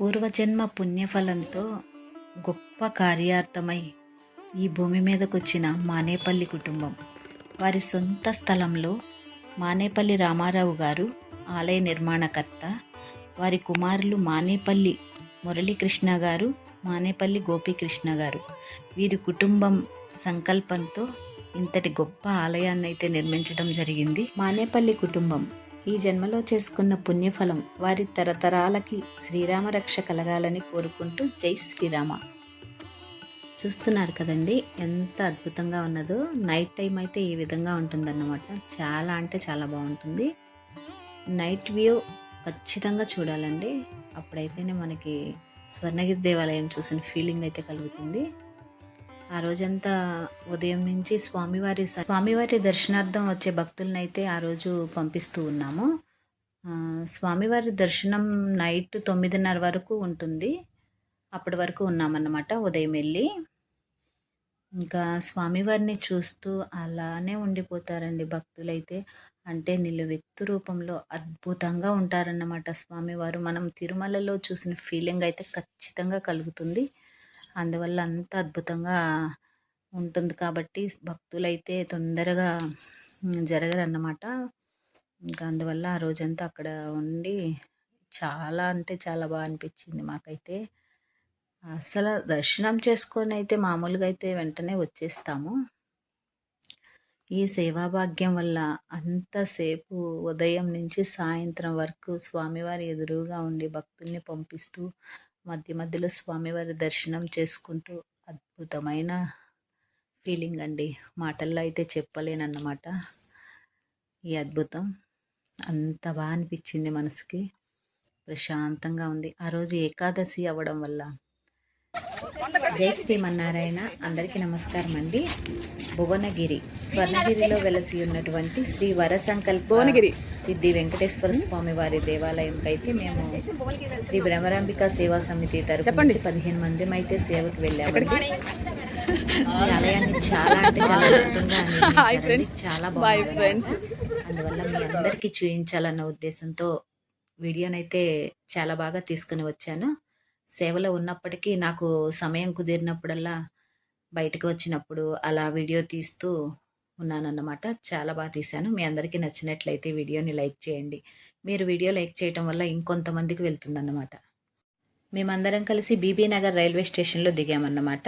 పూర్వజన్మ పుణ్యఫలంతో గొప్ప కార్యార్థమై ఈ భూమి మీదకొచ్చిన మానేపల్లి కుటుంబం. వారి సొంత స్థలంలో మానేపల్లి రామారావు గారు ఆలయ నిర్మాణకర్త వారి కుమారులు మానేపల్లి మురళీకృష్ణ గారు మానేపల్లి గోపీకృష్ణ గారు. వీరి కుటుంబం సంకల్పంతో ఇంతటి గొప్ప ఆలయాన్ని అయితే నిర్మించడం జరిగింది. మానేపల్లి కుటుంబం ఈ జన్మలో చేసుకున్న పుణ్యఫలం వారి తరతరాలకి శ్రీరామ రక్ష కలగాలని కోరుకుంటూ జై శ్రీరామ. చూస్తున్నారు కదండి ఎంత అద్భుతంగా ఉన్నదో. నైట్ టైం అయితే ఈ విధంగా ఉంటుందన్నమాట. చాలా అంటే చాలా బాగుంటుంది. నైట్ వ్యూ ఖచ్చితంగా చూడాలండి. అప్పుడైతేనే మనకి స్వర్ణగిరి దేవాలయం చూసిన ఫీలింగ్ అయితే కలుగుతుంది. ఆ రోజంతా ఉదయం నుంచి స్వామివారి స్వామివారి దర్శనార్థం వచ్చే భక్తులనైతే ఆ రోజు పంపిస్తూ ఉన్నాము. స్వామివారి దర్శనం నైట్ తొమ్మిదిన్నర వరకు ఉంటుంది. అప్పటి వరకు ఉన్నామన్నమాట ఉదయం వెళ్ళి. ఇంకా స్వామివారిని చూస్తూ అలానే ఉండిపోతారండి భక్తులైతే. అంటే నిలువెత్తు రూపంలో అద్భుతంగా ఉంటారన్నమాట స్వామివారు. మనం తిరుమలలో చూసిన ఫీలింగ్ అయితే ఖచ్చితంగా కలుగుతుంది. అందువల్ల అంత అద్భుతంగా ఉంటుంది కాబట్టి భక్తులైతే తొందరగా జరగరన్నమాట. ఇంకా అందువల్ల ఆ రోజంతా అక్కడ ఉండి చాలా అంటే చాలా బాగా అనిపించింది మాకైతే. అసలు దర్శనం చేసుకొని అయితే మామూలుగా అయితే వెంటనే వచ్చేస్తాము. ఈ సేవాభాగ్యం వల్ల అంతసేపు ఉదయం నుంచి సాయంత్రం వరకు స్వామివారి ఎదురుగా ఉండి భక్తుల్ని పంపిస్తూ మధ్య మధ్యలో స్వామివారి దర్శనం చేసుకుంటూ అద్భుతమైన ఫీలింగ్ అండి. మాటల్లో అయితే చెప్పలేనన్నమాట. ఈ అద్భుతం అంత బాగా అనిపించింది మనసుకి. ప్రశాంతంగా ఉంది. ఆ రోజు ఏకాదశి అవ్వడం వల్ల జై శ్రీమన్నారాయణ అందరికీ నమస్కారం అండి భువనగిరి స్వర్ణగిరిలో వెలసి ఉన్నటువంటి శ్రీ వర సంకల్ప భువనగిరి. సిద్ధి వెంకటేశ్వర స్వామి వారి దేవాలయంకి అయితే మేము శ్రీ భ్రమరాంబిక సేవా సమితి తరపు. నుంచి పదిహేను మంది అయితే సేవకి వెళ్ళామండి ఆలయాన్ని చాలా అంటే చాలా అద్భుతంగా. చాలా బాగుంది. అందువల్ల మీ అందరికీ చూపించాలన్న ఉద్దేశంతో వీడియోనైతే చాలా బాగా తీసుకుని వచ్చాను సేవలో ఉన్నప్పటికీ నాకు సమయం కుదిరినప్పుడల్లా బయటకు వచ్చినప్పుడు అలా వీడియో తీస్తూ ఉన్నానన్నమాట. చాలా బాగా తీశాను. మీ అందరికీ నచ్చినట్లయితే వీడియోని లైక్ చేయండి. మీరు వీడియో లైక్ చేయటం వల్ల ఇంకొంతమందికి వెళ్తుందన్నమాట. మేమందరం కలిసి బీబీ నగర్ రైల్వే స్టేషన్లో దిగామన్నమాట.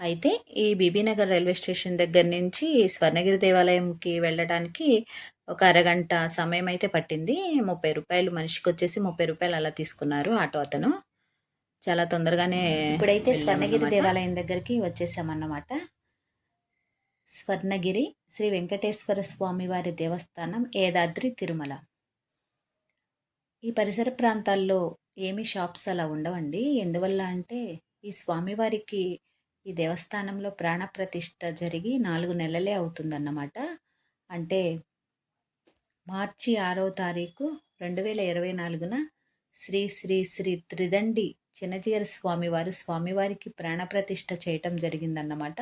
అయితే ఈ బీబీ నగర్ రైల్వే స్టేషన్ దగ్గర నుంచి స్వర్ణగిరి దేవాలయంకి వెళ్ళడానికి ఒక అరగంట సమయం అయితే పట్టింది. ముప్పై రూపాయలు మనిషికి వచ్చేసి ముప్పై రూపాయలు అలా తీసుకున్నారు ఆటో అతను. చాలా తొందరగానే ఇప్పుడైతే స్వర్ణగిరి దేవాలయం దగ్గరికి వచ్చేసామన్నమాట. స్వర్ణగిరి శ్రీ వెంకటేశ్వర స్వామి వారి దేవస్థానం ఏదాద్రి తిరుమల. ఈ పరిసర ప్రాంతాల్లో ఏమి షాప్స్ అలా ఉండవండి. ఎందువల్ల అంటే ఈ స్వామివారికి ఈ దేవస్థానంలో ప్రాణప్రతిష్ఠ జరిగి నాలుగు నెలలే అవుతుందన్నమాట. అంటే మార్చి ఆరో తారీఖు రెండు వేల ఇరవై నాలుగున శ్రీ శ్రీ శ్రీ త్రిదండి చిన్నజీయర స్వామివారు స్వామివారికి ప్రాణప్రతిష్ఠ చేయటం జరిగిందన్నమాట.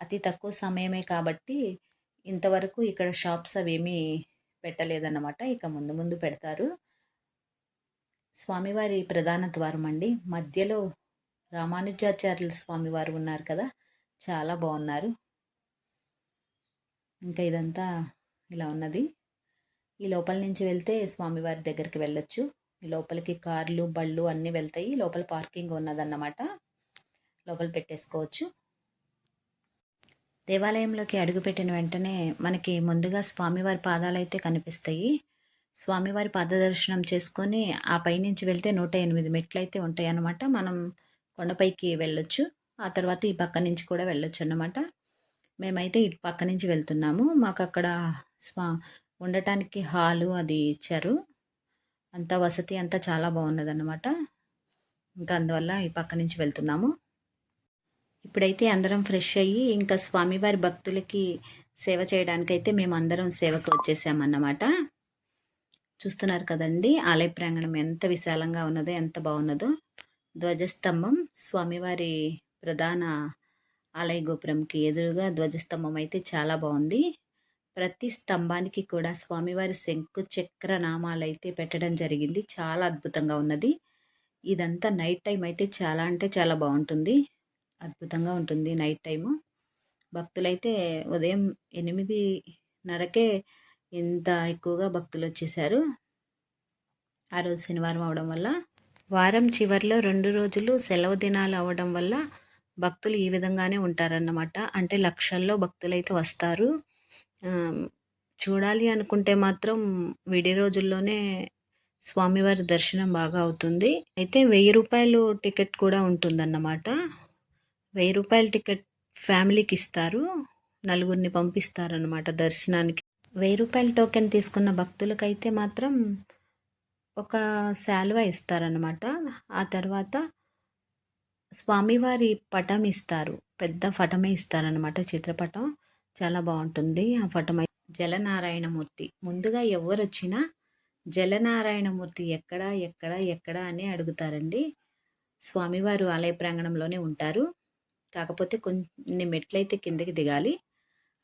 అతి తక్కువ సమయమే కాబట్టి ఇంతవరకు ఇక్కడ షాప్స్ అవేమీ పెట్టలేదన్నమాట. ఇక ముందు ముందు పెడతారు. స్వామివారి ప్రధాన ద్వారం అండి. మధ్యలో రామానుజాచార్యుల స్వామివారు ఉన్నారు కదా చాలా బాగున్నారు. ఇంకా ఇదంతా ఇలా ఉన్నది. ఈ లోపల నుంచి వెళ్తే స్వామివారి దగ్గరికి వెళ్ళొచ్చు. లోపలికి కార్లు బళ్ళు అన్నీ వెళ్తాయి. లోపల పార్కింగ్ ఉన్నదన్నమాట. లోపల పెట్టేసుకోవచ్చు. దేవాలయంలోకి అడుగుపెట్టిన వెంటనే మనకి ముందుగా స్వామివారి పాదాలు అయితే కనిపిస్తాయి. స్వామివారి పాదదర్శనం చేసుకొని ఆ పైనుంచి వెళ్తే నూట ఎనిమిది మెట్లు అయితే ఉంటాయి అన్నమాట మనం కొండపైకి వెళ్ళొచ్చు. ఆ తర్వాత ఈ పక్క నుంచి కూడా వెళ్ళొచ్చు అన్నమాట. మేమైతే ఇటు పక్క నుంచి వెళ్తున్నాము. మాకు అక్కడ స్వా ఉండటానికి హాలు అది ఇచ్చారు. అంత వసతి అంతా చాలా బాగున్నదన్నమాట. ఇంకా అందువల్ల ఈ పక్క నుంచి వెళ్తున్నాము. ఇప్పుడైతే అందరం ఫ్రెష్ అయ్యి ఇంకా స్వామివారి భక్తులకి సేవ చేయడానికైతే మేము అందరం సేవకు వచ్చేసామన్నమాట. చూస్తున్నారు కదండి ఆలయ ప్రాంగణం ఎంత విశాలంగా ఉన్నదో ఎంత బాగున్నదో. ధ్వజస్తంభం స్వామివారి ప్రధాన ఆలయ గోపురంకి ఎదురుగా ధ్వజస్తంభం అయితే చాలా బాగుంది. ప్రతి స్తంభానికి కూడా స్వామివారి శంకు చక్ర నామాలు అయితే పెట్టడం జరిగింది. చాలా అద్భుతంగా ఉన్నది. ఇదంతా నైట్ టైం అయితే చాలా అంటే చాలా బాగుంటుంది. అద్భుతంగా ఉంటుంది నైట్ టైము. భక్తులైతే ఉదయం ఎనిమిదిన్నరకే ఇంత ఎక్కువగా భక్తులు వచ్చేసారు. ఆ రోజు శనివారం అవడం వల్ల. వారం చివరిలో రెండు రోజులు సెలవు దినాలు అవ్వడం వల్ల భక్తులు ఈ విధంగానే ఉంటారన్నమాట. అంటే లక్షల్లో భక్తులైతే వస్తారు. చూడాలి అనుకుంటే మాత్రం విడి రోజుల్లోనే స్వామివారి దర్శనం బాగా అవుతుంది. అయితే వెయ్యి రూపాయలు టికెట్ కూడా ఉంటుందన్నమాట. వెయ్యి రూపాయల టికెట్ ఫ్యామిలీకి ఇస్తారు. నలుగురిని పంపిస్తారనమాట దర్శనానికి. వెయ్యి రూపాయల టోకెన్ తీసుకున్న భక్తులకైతే మాత్రం ఒక శాలువా ఇస్తారనమాట ఆ తర్వాత స్వామివారి పటం ఇస్తారు. పెద్ద పటమే ఇస్తారనమాట చిత్రపటం. చాలా బాగుంటుంది. ఆ పటం జలనారాయణమూర్తి. ముందుగా ఎవరు వచ్చినా జలనారాయణమూర్తి ఎక్కడ ఎక్కడ ఎక్కడ అని అడుగుతారండి. స్వామివారు ఆలయ ప్రాంగణంలోనే ఉంటారు. కాకపోతే కొన్ని మెట్లయితే కిందకి దిగాలి.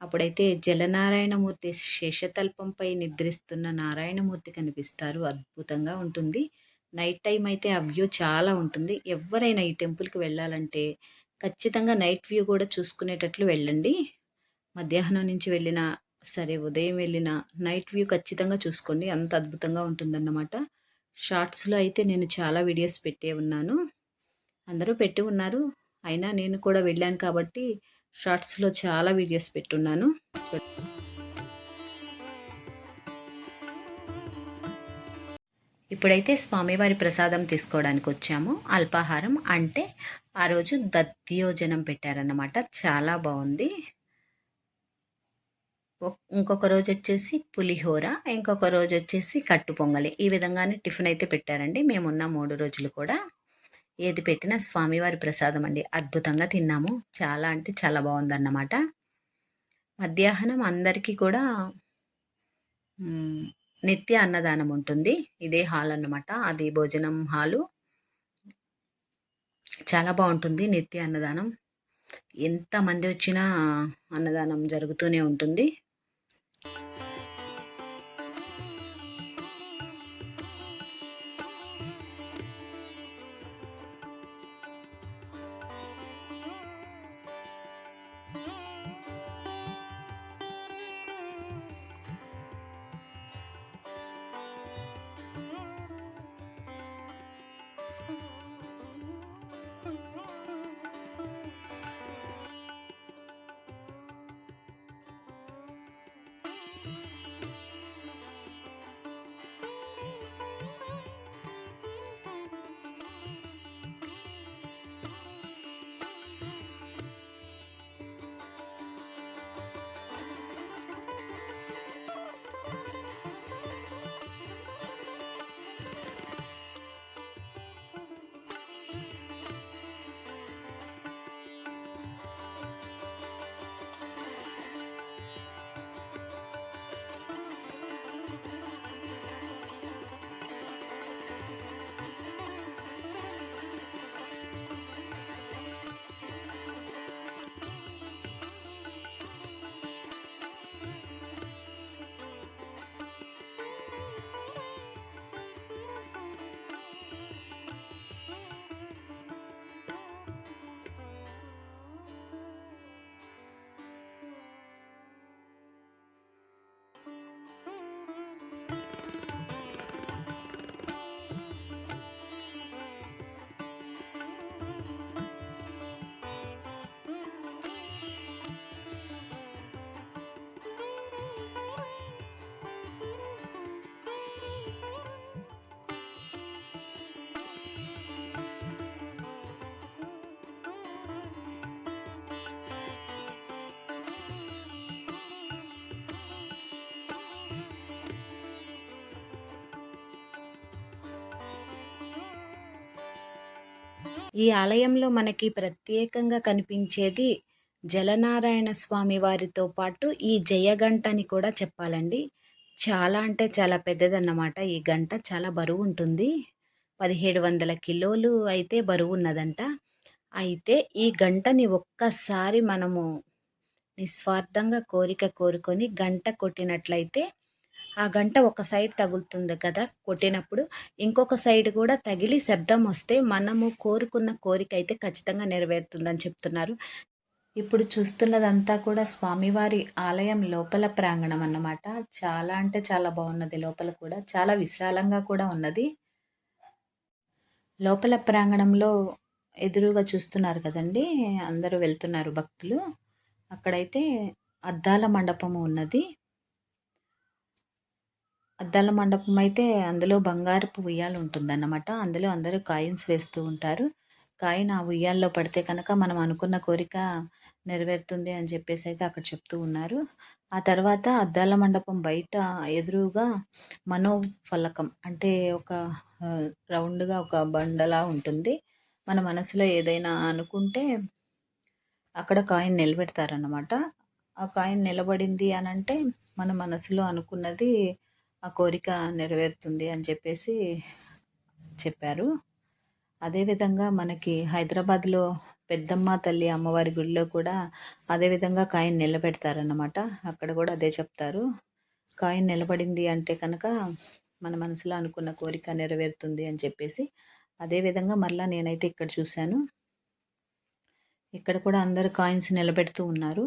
అప్పుడైతే జలనారాయణమూర్తి శేషతల్పంపై నిద్రిస్తున్న నారాయణమూర్తి కనిపిస్తారు. అద్భుతంగా ఉంటుంది. నైట్ టైం అయితే ఆ వ్యూ చాలా ఉంటుంది. ఎవరైనా ఈ టెంపుల్కి వెళ్ళాలంటే ఖచ్చితంగా నైట్ వ్యూ కూడా చూసుకునేటట్లు వెళ్ళండి. మధ్యాహ్నం నుంచి వెళ్ళినా సరే ఉదయం వెళ్ళినా నైట్ వ్యూ ఖచ్చితంగా చూసుకోండి. అంత అద్భుతంగా ఉంటుందన్నమాట. షార్ట్స్లో అయితే నేను చాలా వీడియోస్ పెట్టే ఉన్నాను. అందరూ పెట్టి ఉన్నారు. అయినా నేను కూడా వెళ్ళాను కాబట్టి షార్ట్స్లో చాలా వీడియోస్ పెట్టున్నాను. ఇప్పుడైతే స్వామివారి ప్రసాదం తీసుకోవడానికి వచ్చాము. అల్పాహారం అంటే ఆ రోజు దధ్యోజనం పెట్టారన్నమాట. చాలా బాగుంది. ఇంకొక రోజు వచ్చేసి పులిహోర ఇంకొక రోజు వచ్చేసి కట్టు పొంగలి. ఈ విధంగానే టిఫిన్ అయితే పెట్టారండి. మేమున్న మూడు రోజులు కూడా ఏది పెట్టినా స్వామివారి ప్రసాదం అండి. అద్భుతంగా తిన్నాము. చాలా అంటే చాలా బాగుందన్నమాట. మధ్యాహ్నం అందరికీ కూడా నిత్య అన్నదానం ఉంటుంది. ఇదే హాల్ అన్నమాట. అది భోజనం హాలు. చాలా బాగుంటుంది నిత్య అన్నదానం. ఎంతమంది వచ్చినా అన్నదానం జరుగుతూనే ఉంటుంది. ఈ ఆలయంలో మనకి ప్రత్యేకంగా కనిపించేది జలనారాయణ స్వామి వారితో పాటు ఈ జయగంట అని కూడా చెప్పాలండి. చాలా అంటే చాలా పెద్దదన్నమాట. ఈ గంట చాలా బరువు ఉంటుంది. పదిహేడు వందల కిలోలు అయితే బరువు ఉన్నదంట. అయితే ఈ గంటని ఒక్కసారి మనము నిస్వార్థంగా కోరిక కోరుకొని గంట కొట్టినట్లయితే ఆ గంట ఒక సైడ్ తగులుతుంది కదా కొట్టినప్పుడు. ఇంకొక సైడ్ కూడా తగిలి శబ్దం వస్తే మనము కోరుకున్న కోరిక అయితే ఖచ్చితంగా నెరవేరుతుందని చెప్తున్నారు. ఇప్పుడు చూస్తున్నదంతా కూడా స్వామివారి ఆలయం లోపల ప్రాంగణం అన్నమాట. చాలా అంటే చాలా బాగున్నది లోపల కూడా. చాలా విశాలంగా కూడా ఉన్నది. లోపల ప్రాంగణంలో ఎదురుగా చూస్తున్నారు కదండి. అందరూ వెళ్తున్నారు భక్తులు. అక్కడైతే అద్దాల మండపము ఉన్నది. అద్దాల మండపం అయితే అందులో బంగారపు ఉయ్యాలు ఉంటుందన్నమాట. అందులో అందరూ కాయిన్స్ వేస్తూ ఉంటారు. కాయిన్ ఆ ఉయ్యాల్లో పడితే కనుక మనం అనుకున్న కోరిక నెరవేరుతుంది అని చెప్పేసి అయితే అక్కడ చెప్తూ ఉన్నారు. ఆ తర్వాత అద్దాల మండపం బయట ఎదురుగా మనోఫలకం అంటే ఒక రౌండ్గా ఒక బండలా ఉంటుంది. మన మనసులో ఏదైనా అనుకుంటే అక్కడ కాయిన్ నిలబెడతారన్నమాట. ఆ కాయిన్ నిలబడింది అని అంటే మన మనసులో అనుకున్నది ఆ కోరిక నెరవేరుతుంది అని చెప్పేసి చెప్పారు. అదేవిధంగా మనకి హైదరాబాద్లో పెద్దమ్మ తల్లి అమ్మవారి గుడిలో కూడా అదేవిధంగా కాయిన్ నిలబెడతారన్నమాట. అక్కడ కూడా అదే చెప్తారు. కాయిన్ నిలబడింది అంటే కనుక మన మనసులో అనుకున్న కోరిక నెరవేరుతుంది అని చెప్పేసి అదేవిధంగా మరలా నేనైతే ఇక్కడ చూశాను. ఇక్కడ కూడా అందరు కాయిన్స్ నిలబెడుతూ ఉన్నారు.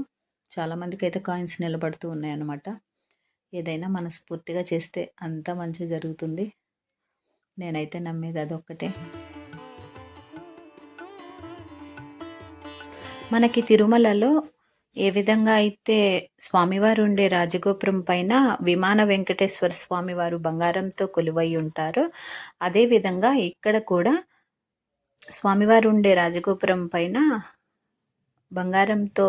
చాలామందికి అయితే కాయిన్స్ నిలబడుతూ ఉన్నాయన్నమాట. ఏదైనా మనస్ఫూర్తిగా చేస్తే అంత మంచి జరుగుతుంది. నేనైతే నమ్మేది అదొక్కటే. మనకి తిరుమలలో ఏ విధంగా అయితే స్వామివారు ఉండే రాజగోపురం పైన విమాన వెంకటేశ్వర స్వామివారు బంగారంతో కొలువై ఉంటారో అదేవిధంగా ఇక్కడ కూడా స్వామివారు ఉండే రాజగోపురం పైన బంగారంతో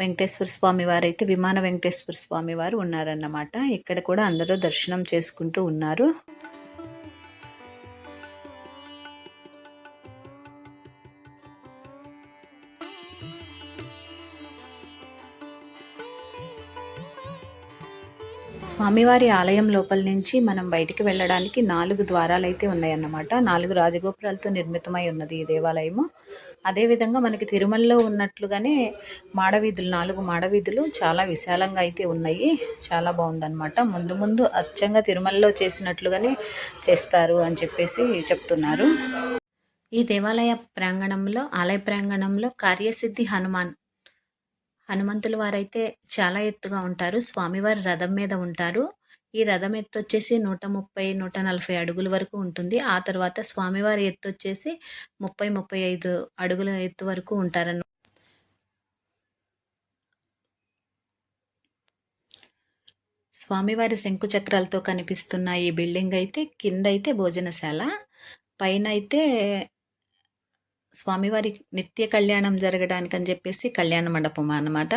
వెంకటేశ్వర స్వామి వారు అయితే విమాన వెంకటేశ్వర స్వామి వారు ఉన్నారన్నమాట. ఇక్కడ కూడా అందరూ దర్శనం చేసుకుంటూ ఉన్నారు. స్వామివారి ఆలయం లోపల నుంచి మనం బయటికి వెళ్ళడానికి నాలుగు ద్వారాలు అయితే ఉన్నాయన్నమాట. నాలుగు రాజగోపురాలతో నిర్మితమై ఉన్నది ఈ దేవాలయము. అదేవిధంగా మనకి తిరుమలలో ఉన్నట్లుగానే మాడవీధులు నాలుగు మాడవీధులు చాలా విశాలంగా అయితే ఉన్నాయి. చాలా బాగుందన్నమాట. ముందు ముందు అచ్చంగా తిరుమలలో చేసినట్లుగానే చేస్తారు అని చెప్పేసి చెప్తున్నారు. ఈ దేవాలయ ప్రాంగణంలో ఆలయ ప్రాంగణంలో కార్యసిద్ధి హనుమాన్ హనుమంతుల వారైతే చాలా ఎత్తుగా ఉంటారు. స్వామివారి రథం మీద ఉంటారు. ఈ రథం ఎత్తు వచ్చేసి నూట ముప్పై నూట నలభై అడుగుల వరకు ఉంటుంది. ఆ తర్వాత స్వామివారి ఎత్తు వచ్చేసి ముప్పై ముప్పై ఐదు అడుగుల ఎత్తు వరకు ఉంటారన్న స్వామివారి శంకు చక్రాలతో కనిపిస్తున్న ఈ బిల్డింగ్ అయితే కింద అయితే భోజనశాల. పైన అయితే స్వామివారి నిత్య కళ్యాణం జరగడానికి అని చెప్పేసి కళ్యాణ మండపం అన్నమాట.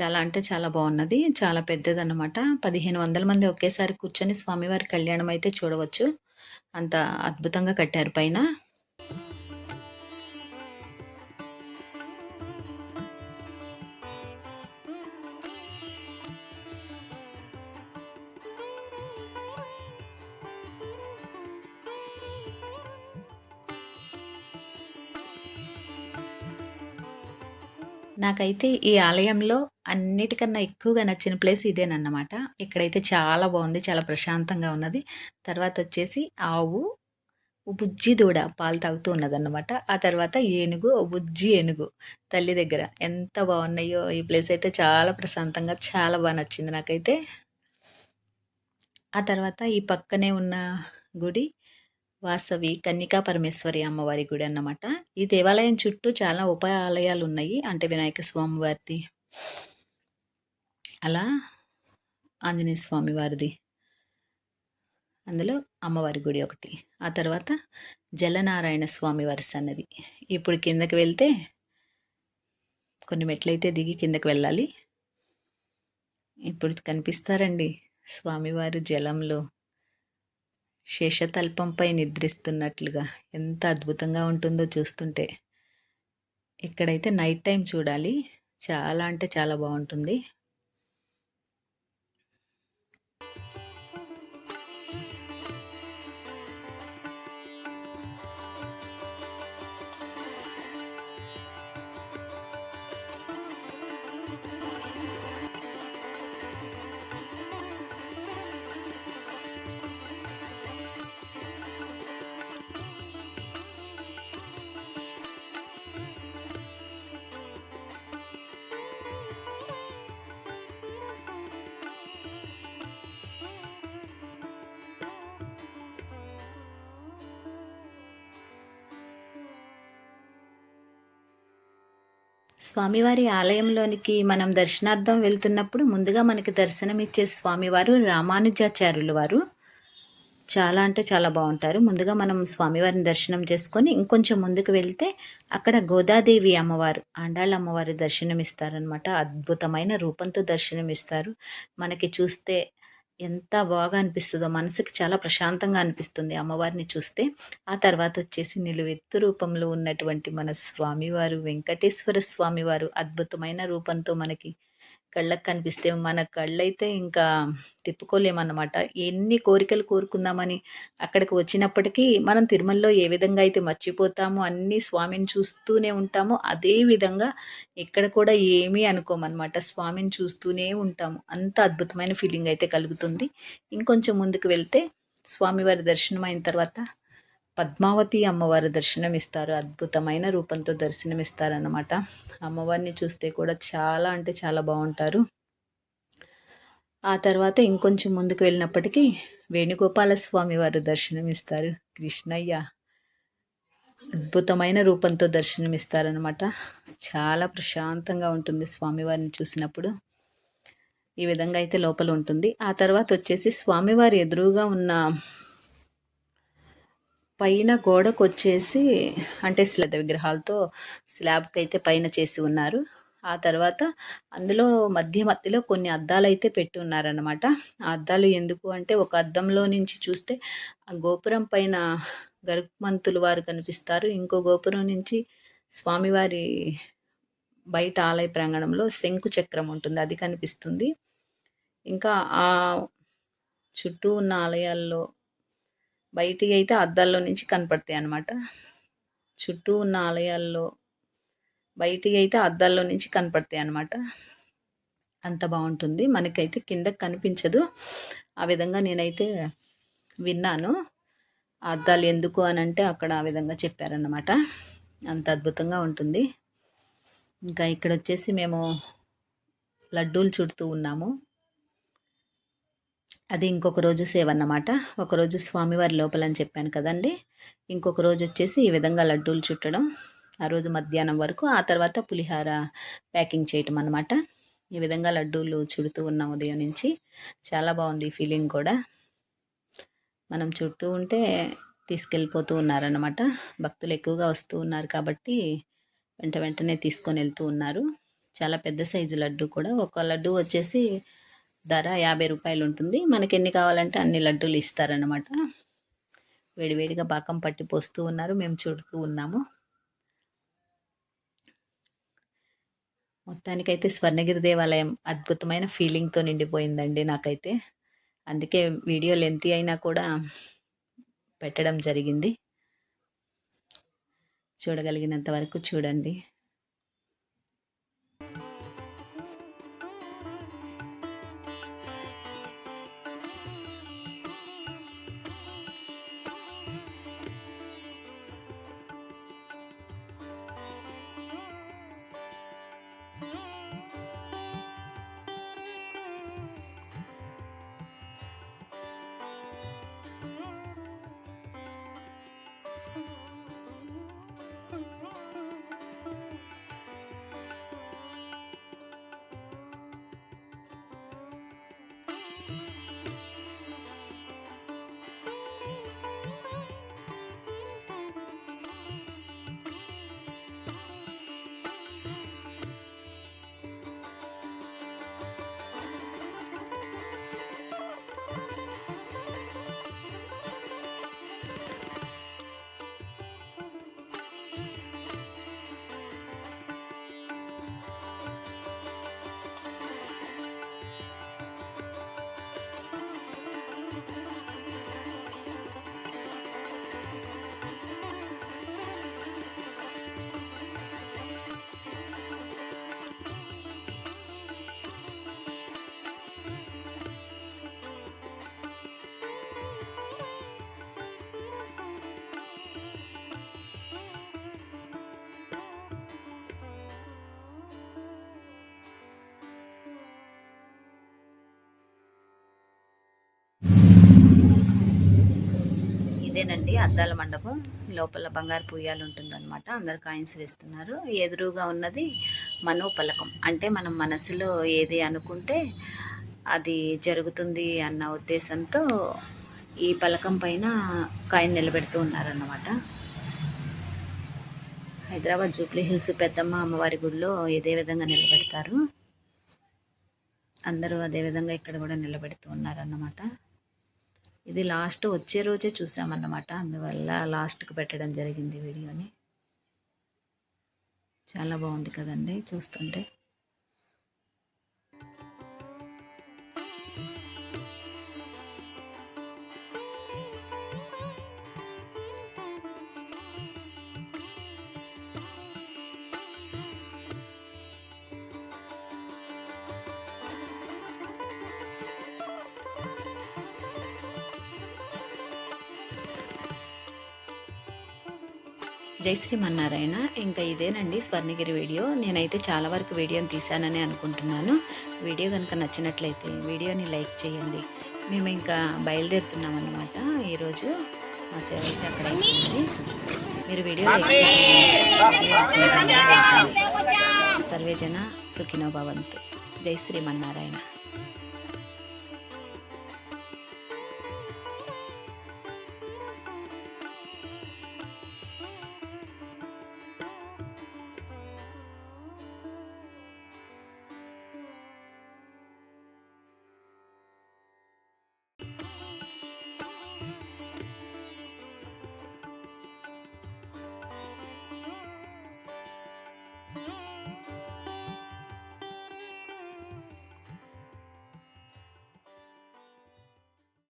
చాలా అంటే చాలా బాగున్నది. చాలా పెద్దదన్నమాట. పదిహేను వందల మంది ఒకేసారి కూర్చొని స్వామివారి కళ్యాణం అయితే చూడవచ్చు. అంత అద్భుతంగా కట్టారు పైన. నాకైతే ఈ ఆలయంలో అన్నిటికన్నా ఎక్కువగా నచ్చిన ప్లేస్ ఇదేనన్నమాట. ఇక్కడైతే చాలా బాగుంది చాలా ప్రశాంతంగా ఉన్నది. తర్వాత వచ్చేసి ఆవు బుజ్జి దూడ పాలు తాగుతూ ఉన్నదన్నమాట. ఆ తర్వాత ఏనుగు బుజ్జి ఏనుగు తల్లి దగ్గర. ఎంత బాగున్నాయో ఈ ప్లేస్ అయితే చాలా ప్రశాంతంగా చాలా బాగా నచ్చింది నాకైతే. ఆ తర్వాత ఈ పక్కనే ఉన్న గుడి వాసవి కన్నికా పరమేశ్వరి అమ్మవారి గుడి అన్నమాట. ఈ దేవాలయం చుట్టూ చాలా ఉపాయాలయాలు ఉన్నాయి అంటే వినాయక స్వామి వారిది అలా ఆంజనేయ స్వామి వారిది అందులో అమ్మవారి గుడి ఒకటి. ఆ తర్వాత జలనారాయణ స్వామి వారి సన్నది ఇప్పుడు కిందకి వెళ్తే కొన్ని మెట్లయితే దిగి కిందకి వెళ్ళాలి. ఇప్పుడు కనిపిస్తారండి స్వామివారు జలంలో. శేషతల్పంపై నిద్రిస్తున్నట్లుగా ఎంత అద్భుతంగా ఉంటుందో చూస్తుంటే. ఇక్కడైతే నైట్ టైం చూడాలి. చాలా అంటే చాలా బాగుంటుంది. స్వామివారి ఆలయంలోనికి మనం దర్శనార్థం వెళ్తున్నప్పుడు ముందుగా మనకి దర్శనమిచ్చే స్వామివారు రామానుజాచార్యులు వారు. చాలా అంటే చాలా బాగుంటారు. ముందుగా మనం స్వామివారిని దర్శనం చేసుకొని ఇంకొంచెం ముందుకు వెళ్తే అక్కడ గోదాదేవి అమ్మవారు ఆండాళ్ళ అమ్మవారి దర్శనమిస్తారనమాట అద్భుతమైన రూపంతో దర్శనమిస్తారు. మనకి చూస్తే ఎంత బాగా అనిపిస్తుందో మనసుకి చాలా ప్రశాంతంగా అనిపిస్తుంది అమ్మవారిని చూస్తే. ఆ తర్వాత వచ్చేసి నిలువెత్తు రూపంలో ఉన్నటువంటి మన స్వామివారు వెంకటేశ్వర స్వామివారు అద్భుతమైన రూపంతో మనకి కళ్ళకు కనిపిస్తే మన కళ్ళైతే ఇంకా తిప్పుకోలేమన్నమాట. ఎన్ని కోరికలు కోరుకుందామని అక్కడికి వచ్చినప్పటికీ మనం తిరుమలలో ఏ విధంగా అయితే మర్చిపోతామో అన్ని స్వామిని చూస్తూనే ఉంటామో అదే విధంగా ఇక్కడ కూడా ఏమీ అనుకోమన్నమాట. స్వామిని చూస్తూనే ఉంటాము. అంత అద్భుతమైన ఫీలింగ్ అయితే కలుగుతుంది. ఇంకొంచెం ముందుకు వెళ్తే స్వామివారి దర్శనం అయిన తర్వాత పద్మావతి అమ్మవారు దర్శనమిస్తారు. అద్భుతమైన రూపంతో దర్శనమిస్తారన్నమాట. అమ్మవారిని చూస్తే కూడా చాలా అంటే చాలా బాగుంటారు. ఆ తర్వాత ఇంకొంచెం ముందుకు వెళ్ళినప్పటికీ వేణుగోపాలస్వామి వారు దర్శనమిస్తారు. కృష్ణయ్య అద్భుతమైన రూపంతో దర్శనమిస్తారనమాట చాలా ప్రశాంతంగా ఉంటుంది స్వామివారిని చూసినప్పుడు. ఈ విధంగా అయితే లోపల ఉంటుంది. ఆ తర్వాత వచ్చేసి స్వామివారి ఎదురుగా ఉన్న పైన గోడకు వచ్చేసి అంటే శిలద విగ్రహాలతో స్లాబ్కి అయితే పైన చేసి ఉన్నారు. ఆ తర్వాత అందులో మధ్య మధ్యలో కొన్ని అద్దాలు అయితే పెట్టి ఉన్నారనమాట ఆ అద్దాలు ఎందుకు అంటే ఒక అద్దంలో నుంచి చూస్తే ఆ గోపురం పైన గరుక్మంతులు వారు కనిపిస్తారు. ఇంకో గోపురం నుంచి స్వామివారి బయట ఆలయ ప్రాంగణంలో శంకు చక్రం ఉంటుంది అది కనిపిస్తుంది. ఇంకా ఆ చుట్టూ ఉన్న ఆలయాల్లో బయటికి అయితే అద్దాల్లో నుంచి కనపడతాయి అన్నమాట. చుట్టూ ఉన్న ఆలయాల్లో బయటికి అయితే అద్దాల్లో నుంచి కనపడతాయి అన్నమాట. అంత బాగుంటుంది. మనకైతే కిందకి కనిపించదు. ఆ విధంగా నేనైతే విన్నాను. అద్దాలు ఎందుకు అని అంటే అక్కడ ఆ విధంగా చెప్పారన్నమాట. అంత అద్భుతంగా ఉంటుంది. ఇంకా ఇక్కడ వచ్చేసి మేము లడ్డూలు చుడుతూ ఉన్నాము. అది ఇంకొక రోజు సేవ అన్నమాట. ఒకరోజు స్వామివారి లోపలని చెప్పాను కదండి. ఇంకొక రోజు వచ్చేసి ఈ విధంగా లడ్డూలు చుట్టడం ఆ రోజు మధ్యాహ్నం వరకు ఆ తర్వాత పులిహార ప్యాకింగ్ చేయటం అనమాట ఈ విధంగా లడ్డూలు చుడుతూ ఉన్నాం ఉదయం నుంచి. చాలా బాగుంది ఈ ఫీలింగ్ కూడా. మనం చుడుతూ ఉంటే తీసుకెళ్ళిపోతూ ఉన్నారనమాట భక్తులు ఎక్కువగా వస్తూ ఉన్నారు కాబట్టి వెంట వెంటనే తీసుకొని వెళ్తూ ఉన్నారు. చాలా పెద్ద సైజు లడ్డు కూడా. ఒక లడ్డు వచ్చేసి ధర యాభై రూపాయలు ఉంటుంది మనకి ఎన్ని కావాలంటే అన్ని లడ్డూలు ఇస్తారనమాట వేడివేడిగా పాకం పట్టి పోస్తూ ఉన్నారు. మేము చూడుతూ ఉన్నాము. మొత్తానికైతే స్వర్ణగిరి దేవాలయం అద్భుతమైన ఫీలింగ్తో నిండిపోయిందండి నాకైతే. అందుకే వీడియో లెంతీ అయినా కూడా పెట్టడం జరిగింది. చూడగలిగినంత వరకు చూడండి. అద్దాల మండపం లోపల బంగారు పూయాలు ఉంటుందన్నమాట. అందరు కాయిన్స్ వేస్తున్నారు. ఎదురుగా ఉన్నది మనోపలకం. అంటే మనం మనసులో ఏది అనుకుంటే అది జరుగుతుంది అన్న ఉద్దేశంతో ఈ పలకం పైన కాయిన్ నిలబెడుతూ ఉన్నారన్నమాట. హైదరాబాద్ జూబ్లీ హిల్స్ పెద్దమ్మ అమ్మవారి గుడిలో ఇదే విధంగా నిలబెడతారు. అందరూ అదే విధంగా ఇక్కడ కూడా నిలబెడుతూ ఉన్నారన్నమాట. ఇది లాస్ట్ వచ్చే రోజే చూసామన్నమాట. అందువల్ల లాస్ట్కి పెట్టడం జరిగింది వీడియోని. చాలా బాగుంది కదండి చూస్తుంటే. జై శ్రీమన్నారాయణ ఇంకా ఇదేనండి స్వర్ణగిరి వీడియో. నేనైతే చాలా వరకు వీడియోని తీశానని అనుకుంటున్నాను. వీడియో కనుక నచ్చినట్లయితే వీడియోని లైక్ చేయండి. మేము ఇంకా బయలుదేరుతున్నాం అనమాట ఈరోజు మా సేవ అయితే అక్కడ అయిపోయింది. మీరు వీడియో లైక్ సర్వేజన సుఖినో భవంతు. జై శ్రీమన్నారాయణ.